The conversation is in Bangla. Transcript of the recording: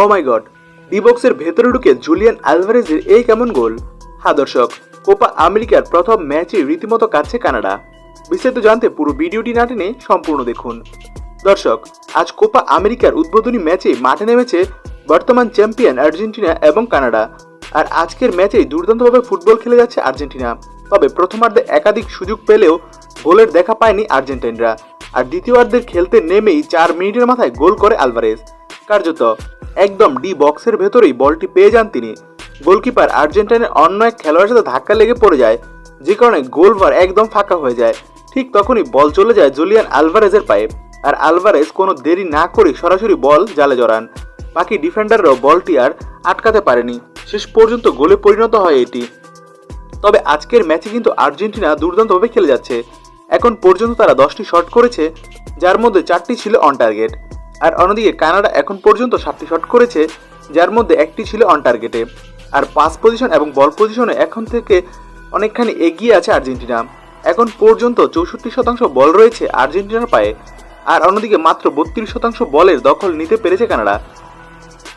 ও মাই গড ডিবক্সের ভেতরে ঢুকে জুলিয়ান আলভারেজের এই কেমন গোল? হ্যাঁ দর্শক, কোপা আমেরিকার প্রথম ম্যাচে রীতিমতো কাটছে কানাডা। বিস্তারিত জানতে পুরো ভিডিওটি না টেনে সম্পূর্ণ দেখুন। দর্শক, আজ কোপা আমেরিকার উদ্বোধনী ম্যাচে মাঠে নেমেছে বর্তমান চ্যাম্পিয়ন আর্জেন্টিনা এবং কানাডা। আর আজকের ম্যাচেই দুর্দান্তভাবে ফুটবল খেলে যাচ্ছে আর্জেন্টিনা। তবে প্রথমার্ধে একাধিক সুযোগ পেলেও গোলের দেখা পায়নি আর্জেন্টাইনরা। আর দ্বিতীয়ার্ধের খেলতে নেমেই চার মিনিটের মাথায় গোল করে আলভারেজ। কার্যত একদম ডি বক্সের ভেতরেই বলটি পেয়ে যান তিনি। গোলকিপার আর্জেন্টাইনের অন্য এক খেলোয়াড়ের সাথে ধাক্কা লেগে পড়ে যায়, যে কারণে গোলভার একদম ফাঁকা হয়ে যায়। ঠিক তখনই বল চলে যায় জুলিয়ান আলভারেজের পায়ে আর আলভারেজ কোনো দেরি না করে সরাসরি বল জালে জড়ান। বাকি ডিফেন্ডাররাও বলটি আর আটকাতে পারেনি। শেষ পর্যন্ত গোলে পরিণত হয় এটি। তবে আজকের ম্যাচে কিন্তু আর্জেন্টিনা দুর্দান্তভাবে খেলে যাচ্ছে। এখন পর্যন্ত তারা দশটি শট করেছে, যার মধ্যে চারটি ছিল অন টার্গেট আর অন্যদিকে কানাডা এখন পর্যন্ত সাতটি শট করেছে, যার মধ্যে একটি ছিল অন টার্গেটে আর পাস পজিশন এবং বল পজিশনে এখন থেকে অনেকখানি এগিয়ে আছে আর্জেন্টিনা। এখন পর্যন্ত চৌষট্টি শতাংশ বল রয়েছে আর্জেন্টিনার পায়ে। আর অন্যদিকে মাত্র বত্রিশ শতাংশ বলের দখল নিতে পেরেছে কানাডা।